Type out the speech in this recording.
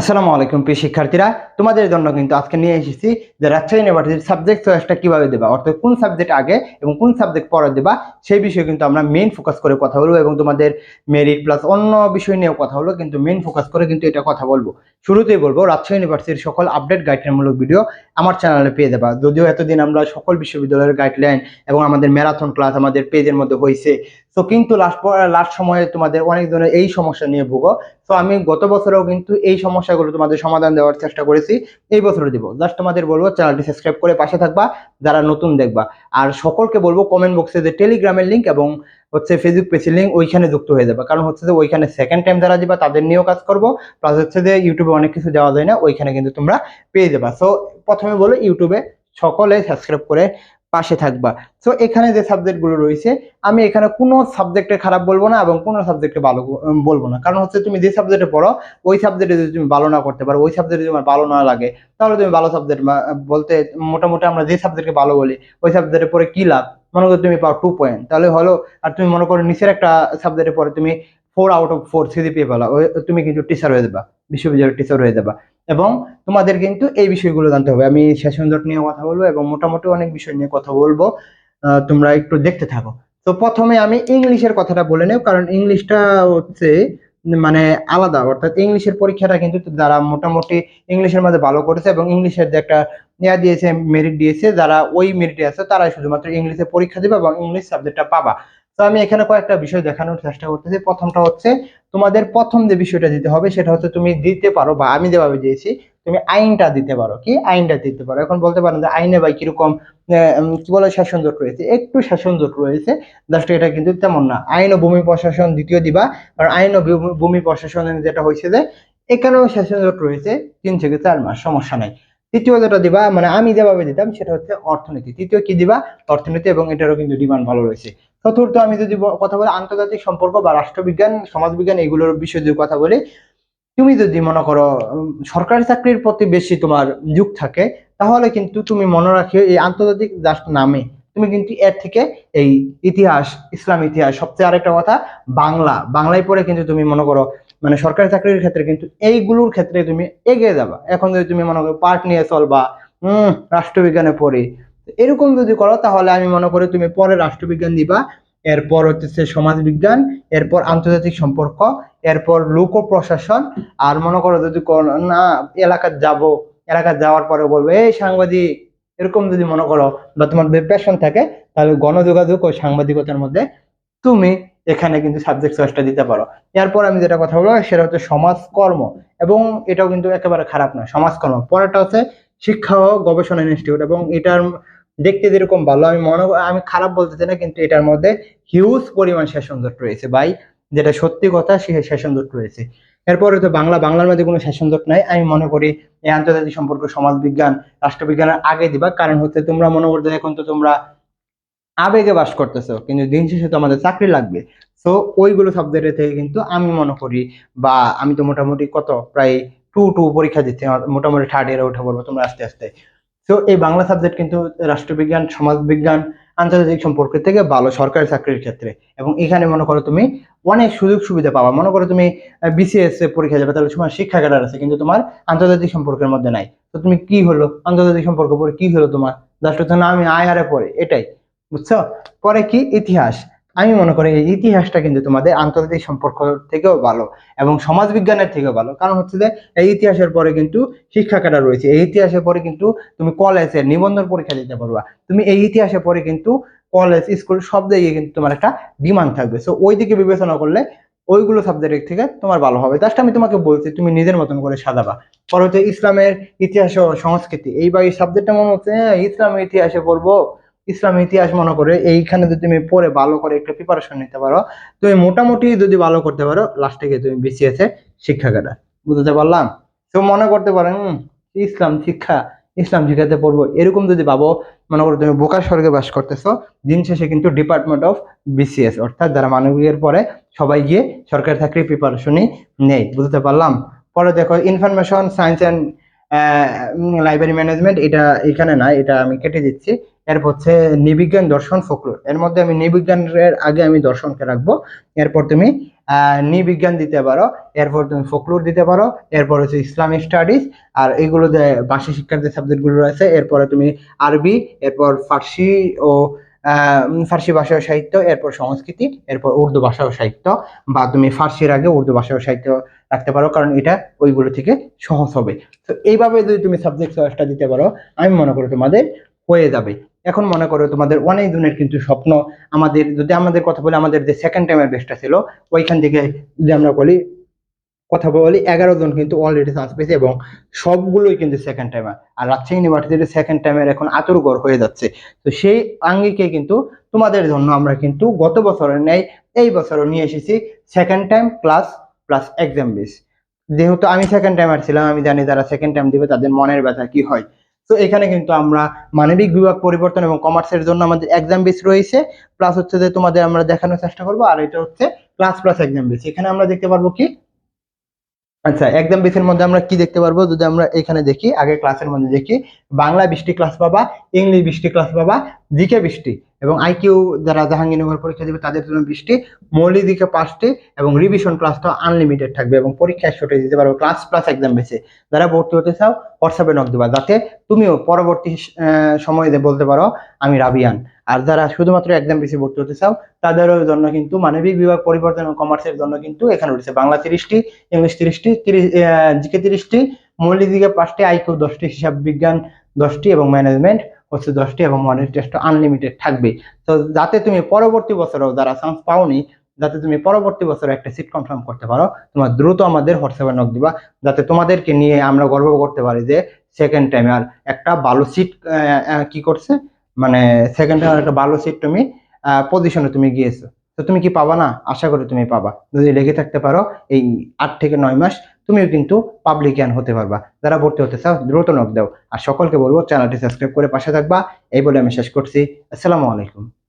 আসসালামু আলাইকুম, প্রিয় শিক্ষার্থীরা। তোমাদের জন্য কিন্তু আজকে নিয়ে এসেছি যে রাজশাহী ইউনিভার্সিটির সাবজেক্ট চয়েসটা কীভাবে দেবা, অর্থাৎ কোন সাবজেক্ট আগে এবং কোন সাবজেক্ট পরে দেবা, সেই বিষয়ে কিন্তু আমরা মেন ফোকাস করে কথা বলব এবং তোমাদের মেরিট প্লাস অন্য বিষয় নিয়েও কথা বলব, কিন্তু মেন ফোকাস করে কিন্তু এটা কথা বলব। শুরুতেই বলব, রাজশাহী ইউনিভার্সিটির সকল আপডেট গাইডলাইনমূলক ভিডিও আমার চ্যানেলে পেয়ে যাবা যদিও এতদিন আমরা সকল বিশ্ববিদ্যালয়ের গাইডলাইন এবং আমাদের ম্যারাথন ক্লাস আমাদের পেজের মধ্যে হয়েছে তো কিন্তু লাস্ট লাস্ট সময়ে তোমাদের অনেক ধরনের এই সমস্যা নিয়ে ভুগো। তো আমি গত বছরেও কিন্তু এই সমস্যাগুলো তোমাদের সমাধান দেওয়ার চেষ্টা করেছি। এই বছরও দিব। জাস্ট তোমাদের বলব চ্যানেলটি সাবস্ক্রাইব করে পাশে থাকবা, যারা নতুন দেখবা। আর সকলকে বলব কমেন্ট বক্সে যে টেলিগ্রামের লিঙ্ক এবং হচ্ছে ফেসবুক পেজের লিঙ্ক ওইখানে যুক্ত হয়ে যাবে। কারণ হচ্ছে যে ওইখানে সেকেন্ড টাইম যারা দিবা তাদের নিয়েও কাজ করব। প্লাস হচ্ছে যে ইউটিউবে অনেক কিছু দেওয়া যায় না, ওইখানে কিন্তু তোমরা পেয়ে যাবা। সো প্রথমে বলো ইউটিউবে সকলে সাবস্ক্রাইব করে পাশে থাকবা। সো এখানে যে সাবজেক্টগুলো রয়েছে, আমি এখানে কোনো সাবজেক্টে খারাপ বলব না এবং কোনো সাবজেক্টে ভালো বলব না। কারণ হচ্ছে তুমি যে সাবজেক্টে পড়ো, ওই সাবজেক্টে যদি তুমি ভালো না করতে পারো, ওই সাবজেক্টে তোমার ভালো না লাগে, তাহলে তুমি ভালো সাবজেক্ট বলতে মোটামুটি আমরা যে সাবজেক্টকে ভালো বলি, ওই সাবজেক্টে পড়ে কী লাভ? মনে করো তুমি পাও টু পয়েন্ট তাহলে হলো, আর তুমি মনে করো নিচের একটা সাবজেক্টে পড়ে তুমি four out of four CGPA পেলা তুমি কিন্তু টিচার হয়ে যাবা, বিশ্ববিদ্যালয়ের টিচার হয়ে যাবা। এবং তোমাদের কিন্তু এই বিষয়গুলো জানতে হবে, আমি সেশন জট নিয়ে কথা বলব এবং মোটামুটি অনেক বিষয় নিয়ে কথা বলব তোমরা একটু দেখতে থাকো। তো প্রথমে আমি ইংলিশের কথাটা বলে নেব, কারণ ইংলিশটা হচ্ছে মানে আলাদা, অর্থাৎ ইংলিশের পরীক্ষাটা কিন্তু যারা মোটামুটি ইংলিশের মাঝে ভালো করেছে এবং ইংলিশের যে একটা ইয়া দিয়েছে মেরিট দিয়েছে, যারা ওই মেরিটে আছে, তারাই শুধুমাত্র ইংলিশে পরীক্ষা দেবে এবং ইংলিশ সাবজেক্টটা পাবা। তো আমি এখানে কয়েকটা বিষয় দেখানোর চেষ্টা করতেছি। প্রথমটা হচ্ছে, তোমাদের প্রথম যে বিষয়টা দিতে হবে, সেটা হচ্ছে তুমি দিতে পারো বা আমি যেভাবে দিয়েছি তুমি আইনটা দিতে পারো, কি? আইনটা দিতে পারো। এখন বলতে পারো যে আইনে ভাই কীরকম কি বলে, শাসন জোট রয়েছে? একটু শাসন জোট রয়েছে। জাস্ট এটা কিন্তু তেমন না। আইন ও ভূমি প্রশাসন দ্বিতীয় দিবা কারণ আইন ও ভূমি- প্রশাসনের যেটা হয়েছে যে, এখানেও শাসন জোট রয়েছে তিন থেকে চার মাস, সমস্যা নাই। তৃতীয় যেটা দিবা মানে আমি যেভাবে দিতাম, সেটা হচ্ছে অর্থনীতি। তৃতীয় কি দিবা? অর্থনীতি, এবং এটারও কিন্তু ডিমান্ড ভালো রয়েছে। চতুর্থ, আমি যদি কথা বলি আন্তর্জাতিক সম্পর্ক বা রাষ্ট্রবিজ্ঞান, সমাজবিজ্ঞান, এগুলোর বিষয়ে যদি কথা বলি তুমি যদি মনে করো সরকারি চাকরির প্রতি বেশি তোমার যুগ থাকে, তাহলে কিন্তু তুমি মনে রাখিও এই আন্তর্জাতিক জাস্ট নামে। তুমি কিন্তু এর থেকে এই ইতিহাস, ইসলাম ইতিহাস, সবচেয়ে আরেকটা কথা, বাংলা। বাংলায় পড়ে কিন্তু তুমি মনে করো মানে সরকারি চাকরির ক্ষেত্রে কিন্তু এইগুলোর ক্ষেত্রে তুমি এগিয়ে যাবা। এখন যদি তুমি মনে করো পার্ট নিয়ে চলবা হম রাষ্ট্রবিজ্ঞানে পড়ি এরকম যদি করো, তাহলে আমি মনে করি তুমি পরে রাষ্ট্রবিজ্ঞান দিবা। এরপর হচ্ছে সমাজবিজ্ঞান, এরপর আন্তর্জাতিক সম্পর্ক, এরপর লোক প্রশাসন আর মনে করো যদি না এলাকার যাব এলাকার যাওয়ার পরে বলব, এই সাংবাদিক, এরকম যদি মনে করো বা তোমার প্যাশন থাকে, তাহলে গণযোগাযোগ ও সাংবাদিকতার মধ্যে তুমি এখানে কিন্তু সাবজেক্ট চয়েসটা দিতে পারো। এরপর আমি যেটা কথা বলব, সেটা হচ্ছে সমাজকর্ম, এবং এটাও কিন্তু একেবারে খারাপ না সমাজকর্ম। পরেরটা হচ্ছে শিক্ষা ও গবেষণা ইনস্টিটিউট এবং এটার দেখতে যেরকম ভালো। আমি মনে আমি খারাপ বলতে চাই না, কিন্তু এটার মধ্যে হিউজ পরিমাণ সেশন জট রয়েছে। ভাই, যেটা সত্যি কথা, সে সেশন জট রয়েছে। এরপরে তো বাংলা, বাংলার মধ্যে কোনো সেশন জট নাই। আমি মনে করি, এই আন্তর্জাতিক সম্পর্ক, সমাজবিজ্ঞান, রাষ্ট্রবিজ্ঞানের আগে দিবা। কারণ হচ্ছে, তোমরা মনে করতে এখন তো তোমরা আবেগে বাস করতেছো, কিন্তু দিন শেষে তো আমাদের চাকরি লাগবে। সো ওইগুলো সাবজেক্টের থেকে কিন্তু আমি মনে করি, বা আমি তো মোটামুটি কত? প্রায় টু টু পরীক্ষা দিচ্ছি, মোটামুটি থার্ড ইয়ারে উঠে বলব তোমরা আস্তে আস্তে। তো এই বাংলা সাবজেক্ট কিন্তু রাষ্ট্রবিজ্ঞান, সমাজবিজ্ঞান, আন্তর্জাতিক সম্পর্কের থেকে ভালো সরকারি চাকরির ক্ষেত্রে। এবং এখানে মনে করো তুমি অনেক সুযোগ সুবিধা পাবা। মনে করো তুমি বিসিএস পরীক্ষা যাবে, তাহলে তোমার শিক্ষা ক্যাডার আছে, কিন্তু তোমার আন্তর্জাতিক সম্পর্কের মধ্যে নাই। তো তুমি কি হলো? আন্তর্জাতিক সম্পর্ক পড়ে কি হলো তোমার? জাস্ট হচ্ছে না, আমি আয় হারে পড়ে, এটাই, বুঝছ? পরে কি? ইতিহাস। আমি মনে করি এই ইতিহাসটা কিন্তু তোমাদের আন্তর্জাতিক সম্পর্ক থেকেও ভালো এবং সমাজবিজ্ঞানের থেকেও ভালো। কারণ হচ্ছে যে এই ইতিহাসের পরে কিন্তু শিক্ষা ক্যাডার রয়েছে। এই ইতিহাসের পরে কিন্তু তুমি কলেজের নিবন্ধন পরীক্ষা দিতে পারবা। তুমি এই ইতিহাসের পরে কিন্তু কলেজ স্কুল সব জায়গায় কিন্তু তোমার একটা ডিমান্ড থাকবে। সো ওই দিকে বিবেচনা করলে ওইগুলো সাবজেক্ট থেকে তোমার ভালো হবে। জাস্ট আমি তোমাকে বলছি তুমি নিজের মতন করে সাজাবা। পরে হচ্ছে ইসলামের ইতিহাস ও সংস্কৃতি। এই এই সাবজেক্টটা মনে হচ্ছে হ্যাঁ, ইসলামের ইতিহাসে পড়ব। ইসলামের ইতিহাস মনে করে এইখানে যদি তুমি পড়ে ভালো করে একটা প্রিপারেশন নিতে পারো, তুমি মোটামুটি যদি ভালো করতে পারো লাস্টে গিয়ে তুমি বিসিএস শিক্ষা কাটা। বুঝতে পারলাম? তো মনে করতে পারেন ইসলাম শিক্ষা, ইসলাম শিক্ষাতে পড়ব। এরকম যদি ভাবো, মনে করো তুমি বোকার স্বর্গে বাস করতেছো, দিন শেষে কিন্তু ডিপার্টমেন্ট অফ বিসিএস অর্থাৎ যারা মানবিকের পরে সবাই গিয়ে সরকারি চাকরির প্রিপারেশনই নেই বুঝতে পারলাম? পরে দেখো information science and library management এটা এখানে না, এটা আমি কেটে দিচ্ছি। এরপর হচ্ছে নিবিজ্ঞান দর্শন ফোকলোর এর মধ্যে আমি নিবিজ্ঞানের আগে আমি দর্শনকে রাখব। এরপর তুমি নৃবিজ্ঞান দিতে পারো, এরপর তুমি ফোকলোর দিতে পারো, এরপর হচ্ছে ইসলামিক স্টাডিজ আর এগুলো যে ভাষা শিক্ষার যে সাবজেক্টগুলো রয়েছে। এরপরে তুমি আরবি, এরপর ফার্সি ও ফার্সি ভাষা ও সাহিত্য, এরপর সংস্কৃতি, এরপর উর্দু ভাষা ও সাহিত্য। বা তুমি ফার্সির আগে উর্দু ভাষা ও সাহিত্য রাখতে পারো, কারণ এটা ওইগুলো থেকে সহজ হবে। তো এইভাবে যদি তুমি সাবজেক্ট চয়েসটা দিতে পারো, আমি মনে করি তোমাদের হয়ে যাবে। এখন মনে করো তোমাদের অনেক জনের কিন্তু স্বপ্ন, আমাদের, যদি আমাদের কথা বলে, আমাদের যে সেকেন্ড টাইমের বেস্টটা ছিল, ওইখান থেকে যদি আমরা বলি কথা বলি, এগারো জন কিন্তু অলরেডি চান্স পেয়েছে এবং সবগুলোই কিন্তু সেকেন্ড টাইমার আর রাজশাহী ইউনিভার্সিটির সেকেন্ড টাইমের এখন আতুরগড় হয়ে যাচ্ছে। তো সেই আঙ্গিকে কিন্তু তোমাদের জন্য আমরা কিন্তু গত বছরের নেই এই বছরও নিয়ে এসেছি second time class plus exam base যেহেতু আমি সেকেন্ড টাইমার ছিলাম, আমি জানি যারা সেকেন্ড টাইম দিবে তাদের মনের ব্যথা কি হয়। তো এখানে কিন্তু আমরা মানবিক বিভাগ পরিবর্তন এবং কমার্সের জন্য আমাদের এক্সাম বেস রয়েছে। প্লাস হচ্ছে যে তোমাদের আমরা দেখানোর চেষ্টা করব, আর এটা হচ্ছে ক্লাস প্লাস এক্সাম বেস এখানে আমরা দেখতে পারব কি আচ্ছা একদম বেসের মধ্যে আমরা কি দেখতে পারব? যদি আমরা এখানে দেখি আগে ক্লাসের মধ্যে দেখি, বাংলা বৃষ্টি ক্লাস পাবা, ইংলিশ বৃষ্টি ক্লাস পাবা জিকে বৃষ্টি এবং আইকিউ যারা জাহাঙ্গীরনগর পরীক্ষা দেবে, তাদের জন্য বৃষ্টি, মৌলিক দিকে পাঁচটি এবং রিভিশন ক্লাসটা আনলিমিটেড থাকবে এবং পরীক্ষায় ছুটে দিতে পারবে ক্লাস প্লাস এক্সাম বেসে যারা ভর্তি হতে চাও হোয়াটসঅ্যাপে নক দেবা, যাতে তুমিও পরবর্তী সময়ে বলতে পারো, আমি রাবিয়ান। আর যারা শুধুমাত্র এক্সাম বেসে ভর্তি হতে চাও, তাদেরও জন্য কিন্তু মানবিক বিভাগ পরিবর্তন এবং কমার্সের জন্য কিন্তু এখানে রয়েছে বাংলা তিরিশটি, ইংলিশ তিরিশটি, তিরিশ জিকে তিরিশটি, মৌলিক দিকে পাঁচটি আইকিউ দশটি, হিসাব বিজ্ঞান দশটি এবং ম্যানেজমেন্ট হচ্ছে দশটি এবং মডেল টেস্ট আনলিমিটেড থাকবে। তো যাতে তুমি পরবর্তী বছরেও যারা চান্স পাওনি, যাতে তুমি পরবর্তী বছরে একটা সিট কনফার্ম করতে পারো, তোমার দ্রুত আমাদের হোয়াটসঅ্যাপে নক দিবা। যাতে তোমাদেরকে নিয়ে আমরা গর্ব করতে পারি যে সেকেন্ড টাইমে আর একটা ভালো সিট কি করছে? মানে সেকেন্ড টাইম একটা ভালো সিট তুমি পজিশনে তুমি গিয়েছো। তো তুমি কি পাবা না? আশা করি তুমি পাবা। যদি লেগে থাকতে পারো, এই আট থেকে নয় মাস তুমিও কিন্তু পাবলিকান হতে পারবা। যারা ভর্তি হতে চাও, দ্রুত নক দাও। আর সকলকে বলব চ্যানেলটি সাবস্ক্রাইব করে পাশে থাকবা। এই বলে আমি শেষ করছি। আসসালামু আলাইকুম।